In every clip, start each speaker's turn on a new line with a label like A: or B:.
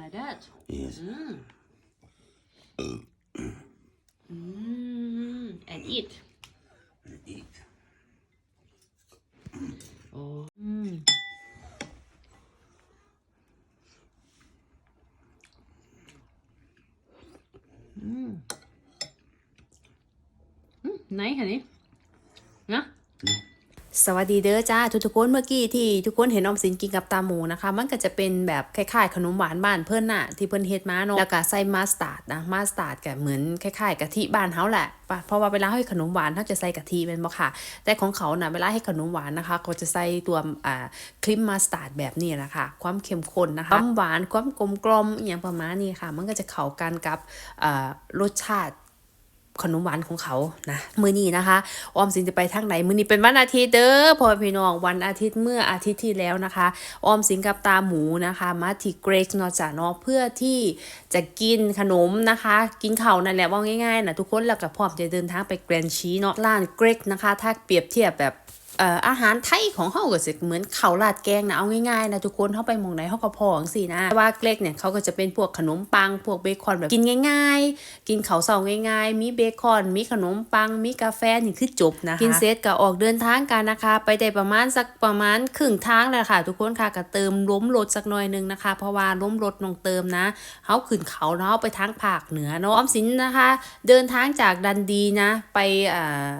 A: like that
B: Yes.
A: mm. Mm. and eat
B: And eat.
A: oh mm. Mm. Mm, nice honey นะ
C: สวัสดีเด้อจ้าทุกๆคนเมื่อกี้ที่ทุกคนเห็นออมสินกินกับตาหมูนะคะ มันก็จะเป็นแบบคล้ายๆ ขนมหวานบ้านเพื่อนน่ะที่เพื่อนเฮ็ดมาเนาะแล้วก็ใส่มาสตาร์ดนะมาสตาร์ดก็เหมือนคล้ายๆกะทิบ้านเฮาแหละเพราะว่าเวลาให้ขนมหวานเขาจะใส่กะทิเป็นบ่ค่ะ แต่ของเขาน่ะเวลาให้ขนมหวานนะคะเขาจะใส่ตัวอ่าครีมมาสตาร์ดแบบนี้นะคะความเข้มข้นนะคะความหวานความกลมกลมอย่างประมาณนี้ค่ะ มันก็จะเข้ากันกับอ่ารสชาติ ขนมหวานของเขานะมื้อนี้นะคะ ออมสินจะไปทางไหนมื้อนี้เป็นวันอาทิตย์เด้อพ่อพี่น้องวันอาทิตย์เมื่ออาทิตย์ที่แล้วนะคะ ออมสินกับตาหมูนะคะมาที่เกรกเนาะจ้ะเนาะเพื่อที่จะกินขนมนะคะ กินเขานั่นแหละว่าง่ายๆนะทุกคนแล้วก็พร้อมจะเดินทางไปแกรนชีเนาะร้านเกรกนะคะ ถ้าเปรียบเทียบแบบ อาหารไทยของเขาก็จะเหมือนข้าวราดแกงนะเอาง่ายๆนะทุกคนเข้าไปมองไหนเขาก็พอจังสินะว่าเกล็กเนี่ยเขาก็จะเป็นพวกขนมปังพวกเบคอนแบบกินง่าย ๆ กินข้าวเสาง่าย ๆ มีเบคอน มีขนมปัง มีกาแฟนี่คือจบนะคะกินเสร็จก็ออกเดินทางกันนะคะ ไปได้ประมาณสักประมาณครึ่งทางเลยค่ะ ทุกคนค่ะก็เติมล้มรถสักหน่อยหนึงนะคะ เพราะว่าล้มรถน้องเติมนะเขาขึ้นเขาเนาะไปทางภาคเหนือเนาะออมสินนะคะ เดินทางจากดันดีนะ ไปอ่า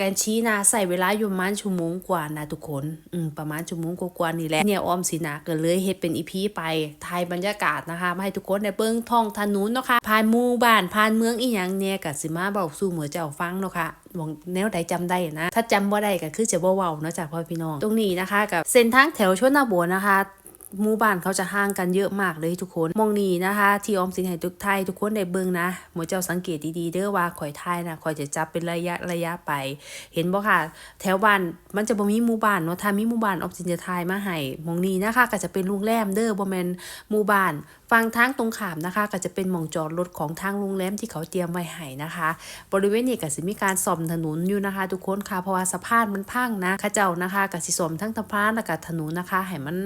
C: กันชี้นะใส่เวลาอยู่มาณชั่วโมงกว่านะทุกคน อืมประมาณชั่วโมงกว่าๆนี่แหละ เนี่ยออมสินะก็เลยเฮ็ดเป็นอีพีไปถ่ายบรรยากาศนะคะมาให้ทุกคนได้เบิ่งท้องถนนเนาะค่ะผ่านหมู่บ้านผ่านเมืองอีหยังเนี่ยก็สิมาเว้าสู่เหมือเจ้าฟังเนาะค่ะหวังแนวใดจำได้นะ ถ้าจำบ่ได้ก็คือจะบ่เว้าเนาะจ้ะพ่อพี่น้อง ตรงนี้นะคะ กับเส้นทางแถวชนบทนะคะ หมู่บ้านเขาจะห่างกันเยอะมากเลยทุกคนมองนี้นะคะ ที่ออมสินให้ทุกไทยทุกคนได้เบิ่งนะหมอเจ้าสังเกตดีๆเด้อว่าข่อยไทยนะข่อยจะจับเป็นระยะระยะไป เห็นบ่ค่ะ แถวบ้านมันจะบ่มีหมู่บ้านเนาะถ้ามีหมู่บ้านออมสินจะทายมาให้มองนี้นะคะ ก็จะเป็นโรงแรมเด้อบ่แม่นหมู่บ้าน ฝั่งทางตรงขามนะคะ ก็จะเป็นหมองจอดรถของทางโรงแรมที่เขาเตรียมไว้ให้นะคะ บริเวณนี้ก็สิมีการซ่อมถนนอยู่นะคะ ทุกคนค่ะเพราะว่าสะพานมันพังนะข้าเจ้านะคะก็สิซ่อมทั้งสะพานแล้วก็ถนนนะคะให้มัน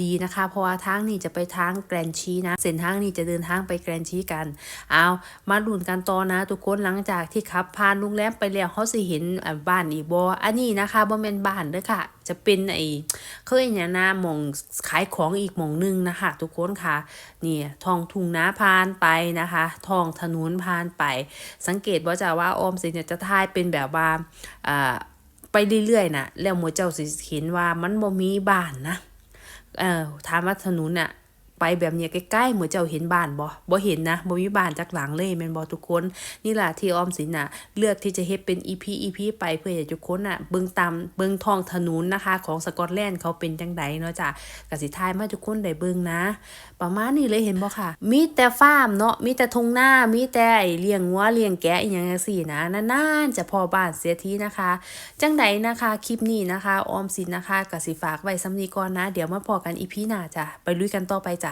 C: ดีนะคะ เพราะว่าทางนี้จะไปทางแกรนชีนะเส้นทางนี้จะเดินทางไปแกรนชีกันเอามาลุ้นกันต่อนะ ทุกคนหลังจากที่ขับผ่านโรงแรมไปแล้วเขาสิเห็นบ้านอีกบ่อันนี้นะคะบ่แม่นบ้านเด้อค่ะจะเป็นไอ้เขาเนี่ยนะหมองขายของอีกหมองหนึงนะคะ ทุกคนค่ะนี่ทองทุ่งนาพานไปนะคะ ทองถนนพานไป สังเกตว่าจะว่าออมสินจะทายเป็นแบบว่าอ่าไปเรื่อยๆนะแล้วหมวเจ้าสิเห็นว่ามันบ่มีบ้านนะเออถามว่าถนนน่ะ ไปแบบเนี้ยใกล้ๆเหมือนเจ้าเห็นบ้านบ่บ่เห็นนะบ่มีบ้านจากหลังเลยแม่นบ่ทุกคน นี่แหละที่ออมสินน่ะ เลือกที่จะเฮ็ดเป็น EP EP ไปเพื่อให้ทุกคนน่ะเบิ่งตามเบิ่งท้องถนนนะคะ ของสกอตแลนด์เขาเป็นจังไดเนาะจ้ะกสิทายมาทุกคนได้เบิ่งนะ ประมาณนี้เลยเห็นบ่ค่ะ มีแต่ฟาร์มเนาะมีแต่ทงหน้ามีแต่ไอเลี้ยงวัวเลี้ยงแกะอหย่างจังซี่นะนานๆจะพอบ้านเสียทีนะคะ จังใดนะคะคลิปนี้นะคะ ออมสินนะคะกสิฝากไว้สำนีก่อนนะ เดี๋ยวมาพอกันอีพีหน้าจ้ะไปลุยกันต่อไปจ้ะ